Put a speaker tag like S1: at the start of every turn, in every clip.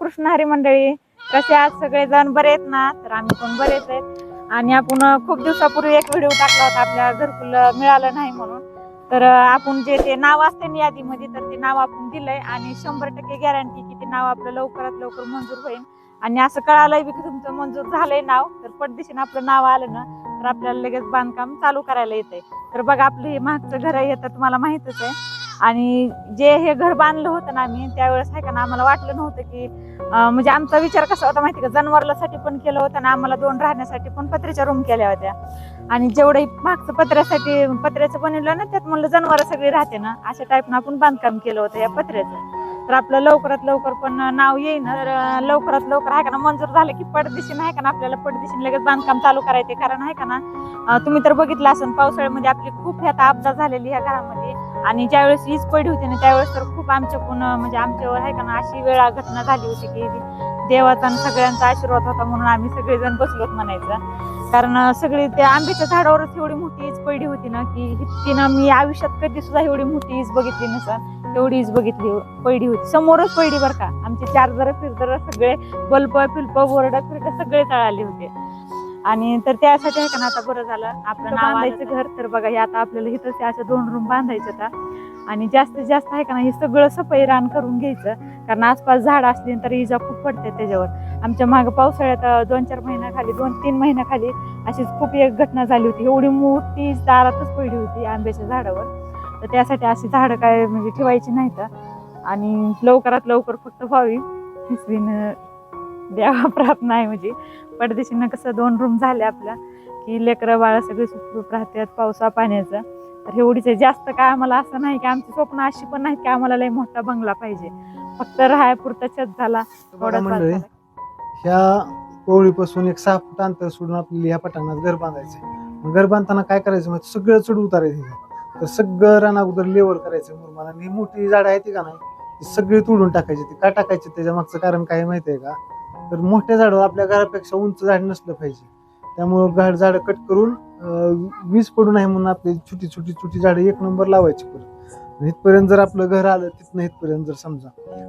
S1: कृष्ण हरी मंडळी कसे आज सगळेजण बरे आहेत ना? तर आम्ही पण बरेच आहेत. आणि आपण खूप दिवसापूर्वी एक व्हिडिओ टाकला होता आपल्या घरकुल मिळालं नाही म्हणून. तर आपण जे ते नाव असते ना यादीमध्ये तर ते नाव आपण दिलंय. आणि शंभर टक्के गॅरंटी की ते नाव आपलं लवकरात लवकर मंजूर होईल. आणि असं कळालंय की तुमचं मंजूर झालंय नाव तर पटदिशीनं आपलं नाव आलं ना तर आपल्याला लगेच बांधकाम चालू करायला येतंय. तर बघा आपलं हे मागचं घर आहे तर तुम्हाला माहितच आहे. आणि जे हे घर बांधलं होतं ना आम्ही त्यावेळेस आहे का ना आम्हाला वाटलं नव्हतं की म्हणजे आमचा विचार कसा होता माहिती का? जनावरसाठी पण केलं होतं ना आम्हाला दोन राहण्यासाठी पण पत्र्याच्या रूम केल्या होत्या. आणि जेवढं मागचं पत्र्यासाठी पत्र्याचं बनवलं ना त्यात म्हणलं जनावर सगळी राहते ना अशा टाईपनं आपण बांधकाम केलं होतं या पत्र्याचं. तर आपलं लवकरात लवकर पण नाव येईन तर लवकरात लवकर आहे का ना मंजूर झालं की पडदिशीनं आहे का ना आपल्याला पडदिशीने लगेच बांधकाम चालू करायचे कारण आहे का ना तुम्ही तर बघितलं असेल पावसाळ्यामध्ये आपली खूप ह्यात अपघात झालेली ह्या घरामध्ये. आणि ज्यावेळेस वीज पडली होती ना त्यावेळेस तर खूप आमच्याकडून म्हणजे आमच्यावर आहे का ना अशी वेळा घटना झाली होती की देवाचा आणि सगळ्यांचा आशीर्वाद होता म्हणून आम्ही सगळेजण बसलोत म्हणायचं. कारण सगळी त्या आंब्याच्या झाडावरच एवढी मोठी ईज पडली होती ना की इतकी ना मी आयुष्यात कधी सुद्धा एवढी मोठी ईज बघितली नसं. एवढी ईज बघितली पैडी होती. समोरच पैडी बरं का आमचे चार्जर फिरदर सगळे बल्ब फिल्प बोर्ड फिरड सगळे तळाले होते. आणि तर त्यासाठी आहे का ना आता बरं झालं. आपलं नाव बांधायचं घर तर बघा हे आता आपल्याला इथं अशा दोन रूम बांधायचे आता. आणि जास्तीत जास्त आहे का ना हे सगळं सफाई रान करून घ्यायचं. कारण आसपास झाड असली तर इजा खूप पडते त्याच्यावर. आमच्या मागं पावसाळ्यात दोन चार महिन्याखाली दोन तीन महिन्याखाली अशीच खूप एक घटना झाली होती. एवढी मोठी दारातच पडली होती आंब्याच्या झाडावर. तर त्यासाठी अशी झाडं काय म्हणजे ठेवायची नाहीत. आणि लवकरात लवकर फक्त व्हावी. हिसवीन द्यावा प्रार्थना आहे म्हणजे. परदेशीनं कसं दोन रूम झाले आपल्या की लेकरं बाळा सगळे सुखरूप राहतात पावसा पाण्याचं. तर एवढीच आहे. जास्त काय आम्हाला असं नाही की आमची स्वप्न अशी पण नाही की आम्हाला लय मोठा बंगला पाहिजे. फक्त राहायपुरता छत झाला.
S2: ह्या पोळीपासून एक सहा फूट अंतर सोडून आपल्याला ह्या पटांनात घर बांधायचं घर बांधताना काय करायचं? माहिती सगळं चढ उतारायचं तर सगळं रान अगोदर लेवल करायचं मुरमाड आणि मोठी झाडं आहेत ती का नाही? सगळी तोडून टाकायची. ती का टाकायची? त्याच्या मागचं कारण काय माहिती आहे का? तर मोठ्या झाडावर आपल्या घरापेक्षा उंच झाड नसलं पाहिजे. त्यामुळं घाड झाडं कट करून वीज पडू नये म्हणून आपली छोटी छोटी छोटी झाडं एक नंबर लावायची परत. आणि इथपर्यंत जर आपलं घर आलं तिथनं इथपर्यंत जर समजा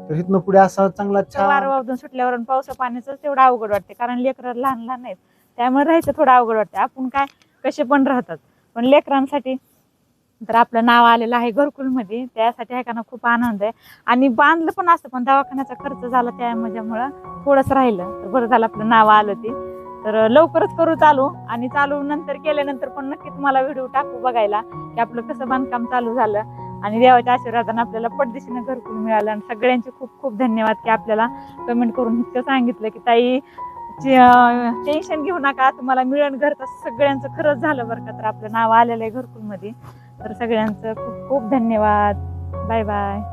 S2: तर इथनं पुढे असा चांगला
S1: वारं
S2: छान
S1: वावरून सुटल्यावर आणि पावसा पाण्याचं तेवढं अवघड वाटते कारण लेकरं लहान लहान आहेत. त्यामुळे राहायचं थोडं अवघड वाटते. आपण काय कसे पण राहतात. पण लेकरांसाठी तर आपलं नाव आलेलं आहे घरकुलमध्ये त्यासाठी ऐकाना खूप आनंद आहे. आणि बांधलं पण असतं पण दवाखान्याचा खर्च झाला त्या माझ्यामुळं थोडंच राहिलं. तर बरं झालं आपलं नाव आलं ते. तर लवकरच करू चालू आणि चालू नंतर केल्यानंतर पण नक्की तुम्हाला व्हिडिओ टाकू बघायला की आपलं कसं बांधकाम चालू झालं. आणि देवाच्या आशीर्वादानं आपल्याला पटदिशीनं घरकुल मिळालं. आणि सगळ्यांचे खूप खूप धन्यवाद की आपल्याला कमेंट करून इतकं सांगितलं की ताई टेन्शन घेऊ नका तुम्हाला मिळण घर तर सगळ्यांचं खरंच झालं बरं का तर आपलं नाव आलेलं आहे घरकुलमध्ये. तर सगळ्यांचं खूप खूप धन्यवाद. Bye bye